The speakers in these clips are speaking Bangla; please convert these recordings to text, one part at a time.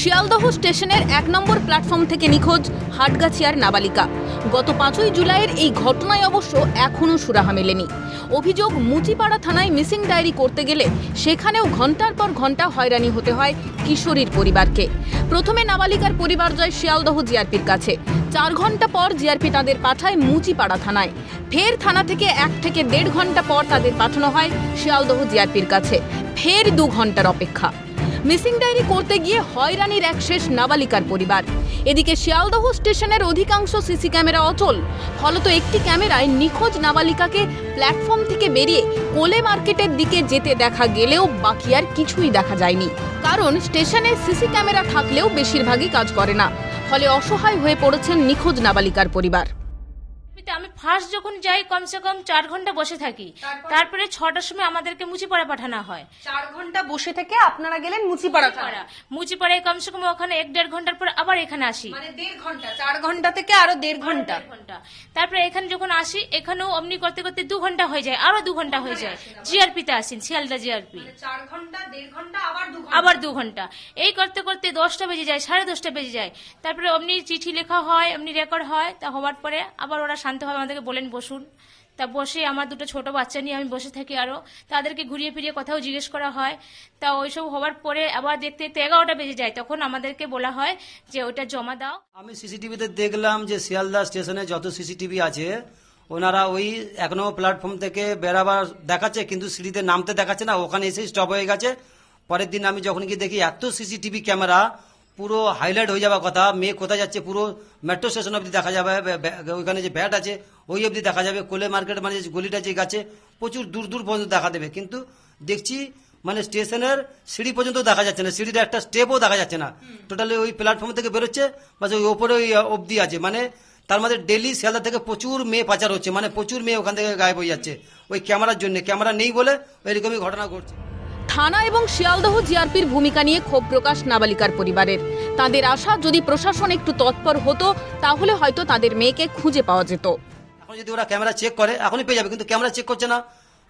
শিয়ালদহ স্টেশনের এক নম্বর প্ল্যাটফর্ম থেকে নিখোঁজ হাটগাছিয়ার নাবালিকা। গত পাঁচই জুলাইয়ের এই ঘটনায় অবশ্য এখনও সুরাহা মেলেনি। অভিযোগ মুচিপাড়া থানায় মিসিং ডায়েরি করতে গেলে সেখানেও ঘণ্টার পর ঘণ্টা হয়রানি হতে হয় কিশোরীর পরিবারকে। প্রথমে নাবালিকার পরিবার যায় শিয়ালদহ জিআরপির কাছে। চার ঘণ্টা পর জিআরপি তাদের পাঠায় মুচিপাড়া থানায়। ফের থানা থেকে এক থেকে দেড় ঘণ্টা পর তাদের পাঠানো হয় শিয়ালদহ জিআরপির কাছে। ফের দু ঘণ্টার অপেক্ষা। মিসিং ডায়েরি করতে গিয়ে হয়রানির এক শেষ নাবালিকার পরিবার। এদিকে শিয়ালদহ স্টেশনের অধিকাংশ সিসি ক্যামেরা অচল। ফলত একটি ক্যামেরায় নিখোঁজ নাবালিকাকে প্ল্যাটফর্ম থেকে বেরিয়ে কোলে মার্কেটের দিকে যেতে দেখা গেলেও বাকি আর কিছুই দেখা যায়নি। কারণ স্টেশনে সিসি ক্যামেরা থাকলেও বেশিরভাগই কাজ করে না। ফলে অসহায় হয়ে পড়েছেন নিখোঁজ নাবালিকার পরিবার। আমি ফার্স্ট যখন যাই কমসে কম চার ঘণ্টা বসে থাকি। তারপরে? ছটার সময় আমাদেরকে মুচিপাড়া পাঠানো হয়। চার ঘণ্টা বসে থেকে আপনারা গেলেন মুচিপাড়া। পাড়া মুচিপাড়ায় কমসে কম ওখানে এক দেড় ঘণ্টার পর আবার এখানে আসি। মানে দেড় ঘণ্টা চার ঘণ্টা থেকে আরও দেড় ঘণ্টা। ঘণ্টা। তারপরে এখানে যখন আসি এখানেও অমনি করতে করতে দু ঘণ্টা হয়ে যায় আরও দু ঘণ্টা হয়ে যায়। জিআরপি তে আসেন শিয়ালদা জিআরপি। চার ঘণ্টা দেড় ঘণ্টা আবার দু আবার দু ঘণ্টা। এই করতে করতে দশটা বেজে যায় সাড়ে দশটা বেজে যায়। তারপরে অমনি চিঠি লেখা হয় অমনি রেকর্ড হয় তা হওয়ার পরে আবার ওরা শান্তভাবে আমাদেরকে বলেন, বসুন। তা বসে আমার দুটো ছোট বাচ্চা নিয়ে আমি বসে থাকি আরও তাদেরকে ঘুরিয়ে ফিরিয়ে কথাও জিজ্ঞেস করা হয়। তা ওইসব হওয়ার পরে আবার দেখতে দেখতে এগারোটা বেজে যায়। তখন আমাদেরকে বলা হয় যে ওইটা জমা দাও। আমি সিসিটিভিতে দেখলাম যে শিয়ালদা স্টেশনে যত সিসিটিভি আছে, ওনারা ওই এক নম্বর প্ল্যাটফর্ম থেকে বেরাবার দেখাচ্ছে, কিন্তু সিঁড়িতে নামতে দেখাচ্ছে না। ওখানে এসে স্টপ হয়ে গেছে। পরের দিন আমি যখন গিয়ে দেখি, এত সিসিটিভি ক্যামেরা পুরো হাইলাইট হয়ে যাওয়ার কথা। মেয়ে কোথায় যাচ্ছে পুরো মেট্রো স্টেশন অবধি দেখা যাবে ওইখানে যে ভ্যাট আছে ওই অবধি দেখা যাবে। কোলে মার্কেট মানে যে গলিটা যে গাছে প্রচুর দূর দূর পর্যন্ত দেখা দেবে। কিন্তু দেখছি মানে স্টেশনের সিঁড়ি পর্যন্ত দেখা যাচ্ছে না। সিঁড়ির একটা স্টেপও দেখা যাচ্ছে না। টোটালি ওই প্ল্যাটফর্ম থেকে বেরোচ্ছে বাস ওই ওপরে ওই অবধি আছে। মানে তার মধ্যে ডেলি শিয়ালদা থেকে প্রচুর মেয়ে পাচার হচ্ছে। মানে প্রচুর মেয়ে ওখান থেকে গায়েব হয়ে যাচ্ছে। ওই ক্যামেরার জন্য। ক্যামেরা নেই বলে এরকমই ঘটনা ঘটছে। থানা এবং শিয়ালদহ জিআরপির ভূমিকা নিয়ে ক্ষোভ প্রকাশ নাবালিকার পরিবারের। তাদের আশা যদি প্রশাসন একটু তৎপর হতো তাহলে হয়তো তাদের মেয়েকে খুঁজে পাওয়া যেত। এখন যদি ওরা ক্যামেরা চেক করে এখনই পেয়ে যাবে কিন্তু ক্যামেরা চেক করছে না।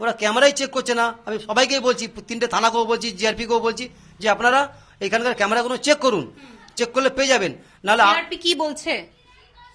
ওরা ক্যামেরাই চেক করছে না। আমি সবাইকেই বলছি তিনটে থানাকেও বলছি জিআরপিকেও বলছি যে আপনারা এখানকার ক্যামেরাগুলো চেক করুন। চেক করলে পেয়ে যাবেন। নাহলে জিআরপি কি বলছে?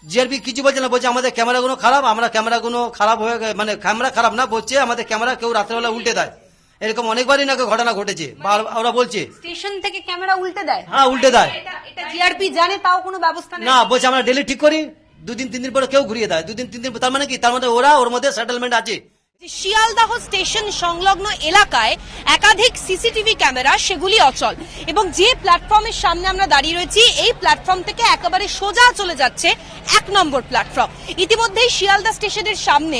জিআরপি কিছু বলছে না বলছে আমাদের ক্যামেরাগুলো খারাপ আমরা ক্যামেরাগুলো খারাপ হয়ে মানে ক্যামেরা খারাপ না বলছে আমাদের ক্যামেরা কেউ রাত্রেবেলা উল্টে দেয়। এরকম অনেকবারই নাকি ঘটনা ঘটেছে। ওরা বলছে স্টেশন থেকে ক্যামেরা উল্টে দেয়। হ্যাঁ উল্টে দেয়। এটা জিআরপি জানে তাও কোনো ব্যবস্থা না বলছে আমরা ডেলি ঠিক করি দুদিন তিন দিন পরে কেউ ঘুরিয়ে দেয়। দুদিন তিন দিন পর- তার মানে কি? তার মধ্যে ওরা ওর মধ্যে সেটেলমেন্ট আছে। শিয়ালদাহ স্টেশন সংলগ্ন এলাকায় একাধিক সিসিটিভি ক্যামেরা সেগুলি অচল এবং যে প্ল্যাটফর্মের সামনে আমরা দাঁড়িয়ে রয়েছি, এই প্ল্যাটফর্ম থেকে একেবারে সোজা চলে যাচ্ছে এক নম্বর প্ল্যাটফর্ম। ইতিমধ্যেই শিয়ালদা স্টেশনের সামনে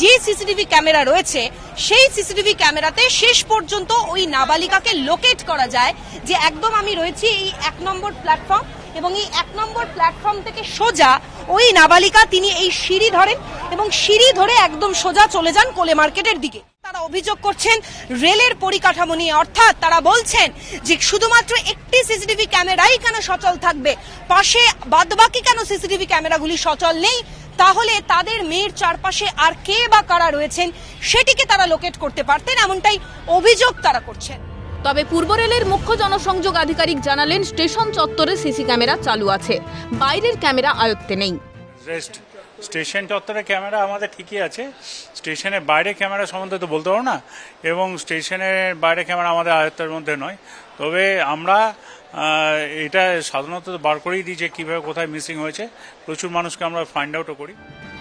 যে সিসিটিভি ক্যামেরা রয়েছে, সেই সিসিটিভি ক্যামেরাতে শেষ পর্যন্ত ওই নাবালিকাকে লোকেট করা যায় যে একদম আমি রয়েছি এই এক নম্বর প্ল্যাটফর্ম। এবং এই এক নম্বর প্ল্যাটফর্ম থেকে সোজা ওই নাবালিকা তিনি এই সিঁড়ি ধরেন এবং সিঁড়ি ধরে একদম সোজা চলে যান কোলে মার্কেটের দিকে। তারা অভিযোগ করছেন রেলের পরিকাঠামো নিয়ে, অর্থাৎ তারা বলছেন যে শুধুমাত্র একটি সিসিটিভি ক্যামেরাই কেন সচল থাকবে? পাশে বাদবাকি কেন সিসিটিভি ক্যামেরাগুলি সচল নেই? তাহলে তাদের মেয়ের চারপাশে আর কে বা কারা রয়েছেন? সেটিকে তারা লোকেট করতে পারতেন, এমনটাই অভিযোগ তারা করছেন। তবে পূর্ব রেলের মুখ্য জনসংযোগ আধিকারিক জানালেন, স্টেশন চত্বরে সিসি ক্যামেরা চালু আছে। বাইরের ক্যামেরা আয়ত্তে নেই। স্টেশন চত্বরে ক্যামেরা আমাদের ঠিকই আছে। স্টেশনের বাইরে ক্যামেরা সম্বন্ধে তো বলতে পারব না। এবং স্টেশনের বাইরে ক্যামেরা আমাদের আয়ত্তের মধ্যে নয়। তবে আমরা এটা সাধারণত বার করেই দিই যে কীভাবে কোথায় মিসিং হয়েছে। প্রচুর মানুষকে আমরা ফাইন্ড আউটও করি।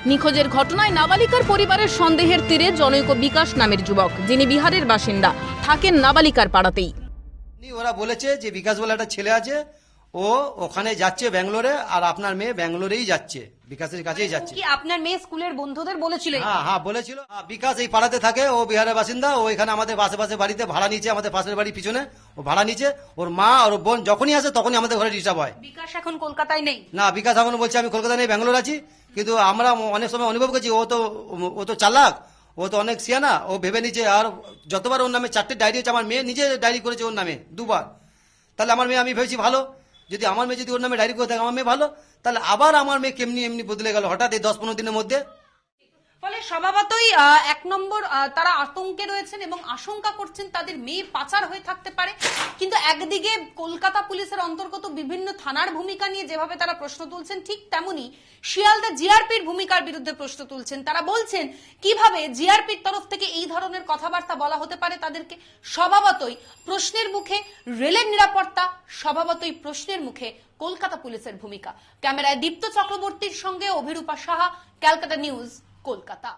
নিখোঁজের ঘটনায় নাবালিকার পরিবারের সন্দেহের তীরে জনৈক বিকাশ নামের যুবক যিনি বিহারের বাসিন্দা থাকেন নাবালিকার পাড়াতেই। ওরা বলেছে যে বিকাশ বলে একটা ছেলে আছে ও ওখানে যাচ্ছে ব্যাঙ্গালোরে আর আপনার মেয়ে ব্যাঙ্গালোরেই যাচ্ছে বিকাশের কাছেই যাচ্ছে। কি আপনার মেয়ে স্কুলের বন্ধুদের বলেছিল? হ্যাঁ হ্যাঁ বলেছিল। হ্যাঁ, বিকাশ এই পাড়াতে থাকে ও বিহারের বাসিন্দা ও এখানে আমাদের আশেপাশে বাড়িতে ভাড়া নিচে আমাদের পাশের বাড়ির পিছনে ও ভাড়া নিচে ওর মা আর ওর বোন যখনই আসে তখনই আমাদের ঘরে ডিস্টার্ব হয়। বিকাশ এখন কলকাতায় নেই? না বিকাশ এখন বলছে আমি কলকাতায় নেই ব্যাঙ্গালোর আছি। কিন্তু আমরা অনেক সময় অনুভব করছি, ও তো ও তো চালাক, ও তো অনেক সিয়ানা, ও ভেবে নিচ্ছে আর যতবার ওর নামে চারটে ডায়েরি হচ্ছে আমার মেয়ে নিজে ডায়েরি করেছে ওর নামে, দুবার। তাহলে আমার মেয়ে, আমি ভেবেছি ভালো। যদি আমার মেয়ে যদি ওর নামে ডায়েরি করে থাকে, আমার মেয়ে ভালো। তাহলে আবার আমার মেয়ে কেমনি এমনি বদলে গেল, হঠাৎ এই দশ পনেরো দিনের মধ্যে ফলে স্বভাবতই এক নম্বর তারা আতঙ্কে রয়েছেন এবং আশঙ্কা করছেন তাদের মেয়ে পাচার হয়ে থাকতে পারে। কিন্তু একদিকে কলকাতা পুলিশের অন্তর্গত বিভিন্ন থানার ভূমিকা নিয়ে যেভাবে তারা প্রশ্ন তুলছেন, ঠিক তেমনি শিয়ালদা জিআরপির ভূমিকার বিরুদ্ধে প্রশ্ন তুলছেন। তারা বলছেন, কীভাবে জিআরপির তরফ থেকে এই ধরনের কথাবার্তা বলা হতে পারে তাদেরকে? স্বভাবতই প্রশ্নের মুখে রেলের নিরাপত্তা, স্বভাবতই প্রশ্নের মুখে কলকাতা পুলিশের ভূমিকা। ক্যামেরায় দীপ্ত চক্রবর্তীর সঙ্গে অভিরূপা সাহা, ক্যালকাটা নিউজ। কলকাতা